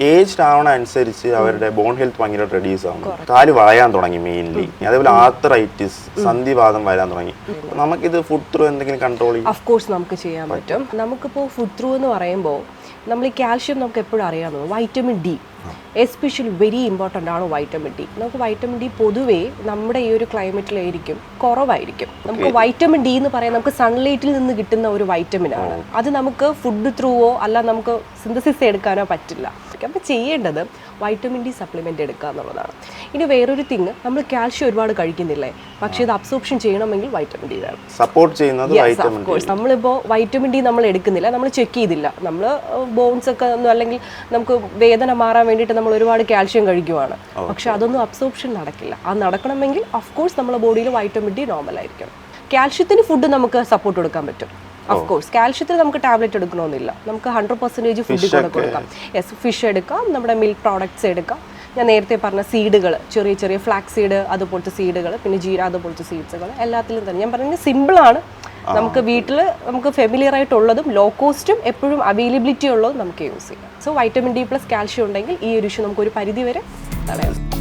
Age ആവണ അനുസരിച്ച് അവരുടെ ബോൺ ഹെൽത്ത് ഭയങ്കര റെഡ്യൂസ് ആവുന്നു. കാൽ വളയാൻ തുടങ്ങി മെയിൻലി അതേപോലെ ആർത്തറൈറ്റിസ് സന്ധിവാദം വരാൻ തുടങ്ങി. നമുക്ക് നമുക്കിത് ഫുഡ് ത്രൂ എന്തെങ്കിലും കൺട്രോൾ ചെയ്യും? ഓഫ് കോഴ്സ് നമുക്ക് ചെയ്യാൻ പറ്റും. നമുക്കിപ്പോൾ ഫുഡ് ത്രൂ എന്ന് പറയുമ്പോൾ നമ്മൾ ഈ കാൽഷ്യം നമുക്ക് എപ്പോഴും അറിയാവുന്നത് vitamin D especially very important ആണ് വൈറ്റമിൻ ഡി നമുക്ക് വൈറ്റമിൻ ഡി പൊതുവേ നമ്മുടെ ഈ ഒരു ക്ലൈമറ്റിലായിരിക്കും കുറവായിരിക്കും. നമുക്ക് വൈറ്റമിൻ ഡി എന്ന് പറയാൻ നമുക്ക് സൺലൈറ്റിൽ നിന്ന് കിട്ടുന്ന ഒരു വൈറ്റമിൻ ആണ്. അത് നമുക്ക് ഫുഡ് ത്രൂവോ അല്ല നമുക്ക് സിന്തസിസ് എടുക്കാനോ പറ്റില്ല. അപ്പോൾ ചെയ്യേണ്ടത് വൈറ്റമിൻ ഡി സപ്ലിമെന്റ് എടുക്കുക എന്നുള്ളതാണ്. ഇനി വേറൊരു തിങ് നമ്മൾ കാൽഷ്യം ഒരുപാട് കഴിക്കുന്നില്ലേ? പക്ഷേ ഇത് അബ്സോർപ്ഷൻ ചെയ്യണമെങ്കിൽ വൈറ്റമിൻ ഡി വേണം. സപ്പോർട്ട് ചെയ്യുന്നത് വൈറ്റമിൻ ഡി കോഴ്സ് നമ്മളിപ്പോൾ വൈറ്റമിൻ ഡി നമ്മൾ എടുക്കുന്നില്ല. നമ്മൾ ചെക്ക് ചെയ്തില്ല. നമ്മൾ ബോൺസ് ഒക്കെ ഒന്നും അല്ലെങ്കിൽ നമുക്ക് വേദന മാറാൻ വേണ്ടിയിട്ട് നമ്മൾ ഒരുപാട് കാൽഷ്യം കഴിക്കുവാണ്. പക്ഷെ അതൊന്നും അബ്സോർപ്ഷൻ നടക്കില്ല. അത് നടക്കണമെങ്കിൽ ഓഫ് കോഴ്സ് നമ്മുടെ ബോഡിയിൽ വൈറ്റമിൻ ഡി നോർമൽ ആയിരിക്കണം. കാൽഷ്യത്തിന് ഫുഡ് നമുക്ക് സപ്പോർട്ട് കൊടുക്കാൻ പറ്റും. ഓഫ് കോഴ്സ് കാൽഷ്യത്തിന് നമുക്ക് ടാബ്ലറ്റ് എടുക്കണമെന്നില്ല. നമുക്ക് ഹൺഡ്രഡ് പെർസെന്റേജ് ഫുഡ് കൂടെ കൊടുക്കാം. യെസ് ഫിഷ് എടുക്കാം. നമ്മുടെ മിൽക്ക് പ്രോഡക്ട്സ് എടുക്കാം. ഞാൻ നേരത്തെ പറഞ്ഞ സീഡുകൾ ചെറിയ ചെറിയ ഫ്ലാക്സ് സീഡ് അതുപോലത്തെ സീഡുകൾ പിന്നെ ജീര അതുപോലത്തെ സീഡ്സുകൾ എല്ലാത്തിലും തന്നെ. ഞാൻ പറഞ്ഞത് സിമ്പിളാണ് നമുക്ക് വീട്ടിൽ നമുക്ക് ഫെമിലിയർ ആയിട്ടുള്ളതും ലോ കോസ്റ്റും എപ്പോഴും അവൈലബിലിറ്റി ഉള്ളതും നമുക്ക് യൂസ് ചെയ്യാം. So vitamin D plus calcium ഉണ്ടെങ്കിൽ ഈ ഒരു ഇഷ്യൂ നമുക്ക് ഒരു പരിധി വരെ തടയാം